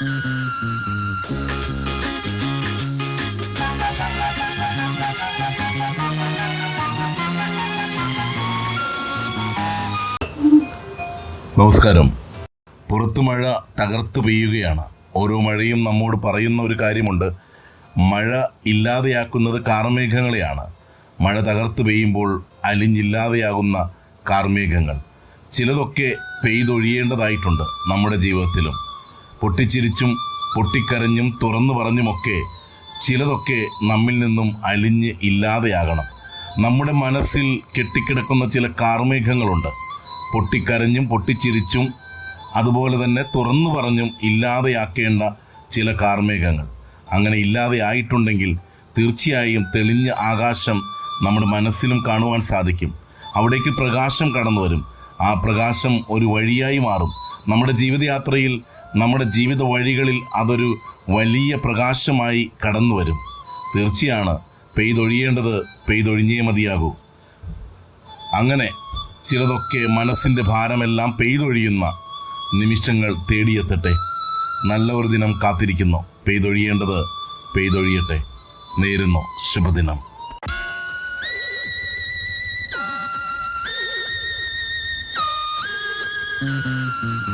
നമസ്കാരം. പുറത്തു മഴ തകർത്തു പെയ്യുകയാണ്. ഓരോ മഴയും നമ്മോട് പറയുന്ന ഒരു കാര്യമുണ്ട്. മഴ ഇല്ലാതെയാക്കുന്നത് കാർമേഘങ്ങളെയാണ്. മഴ തകർത്ത് പെയ്യുമ്പോൾ അലിഞ്ഞില്ലാതെയാകുന്ന കാർമേഘങ്ങൾ. ചിലതൊക്കെ പെയ്തൊഴിയേണ്ടതായിട്ടുണ്ട് നമ്മുടെ ജീവിതത്തിലും. പൊട്ടിച്ചിരിച്ചും പൊട്ടിക്കരഞ്ഞും തുറന്നു പറഞ്ഞുമൊക്കെ ചിലതൊക്കെ നമ്മിൽ നിന്നും അലിഞ്ഞ് ഇല്ലാതെയാകണം. നമ്മുടെ മനസ്സിൽ കെട്ടിക്കിടക്കുന്ന ചില കാർമേഘങ്ങളുണ്ട്. പൊട്ടിക്കരഞ്ഞും പൊട്ടിച്ചിരിച്ചും അതുപോലെ തന്നെ തുറന്നു പറഞ്ഞും ഇല്ലാതെയാക്കേണ്ട ചില കാർമേഘങ്ങൾ. അങ്ങനെ ഇല്ലാതെയായിട്ടുണ്ടെങ്കിൽ തീർച്ചയായും തെളിഞ്ഞ ആകാശം നമ്മുടെ മനസ്സിലും കാണുവാൻ സാധിക്കും. അവിടേക്ക് പ്രകാശം കടന്നു വരും ആ പ്രകാശം ഒരു വഴിയായി മാറും. നമ്മുടെ ജീവിതയാത്രയിൽ നമ്മുടെ ജീവിത വഴികളിൽ അതൊരു വലിയ പ്രകാശമായി കടന്നു വരും. തീർച്ചയാണ് പെയ്തൊഴിയേണ്ടത് പെയ്തൊഴിഞ്ഞേ മതിയാകൂ. അങ്ങനെ ചിലതൊക്കെ മനസ്സിന്റെ ഭാരമെല്ലാം പെയ്തൊഴിയുന്ന നിമിഷങ്ങൾ തേടിയെത്തട്ടെ. നല്ല ഒരു ദിനം കാത്തിരിക്കുന്നു. പെയ്തൊഴിയേണ്ടത് പെയ്തൊഴിയട്ടെ. നേരുന്നു ശുഭദിനം.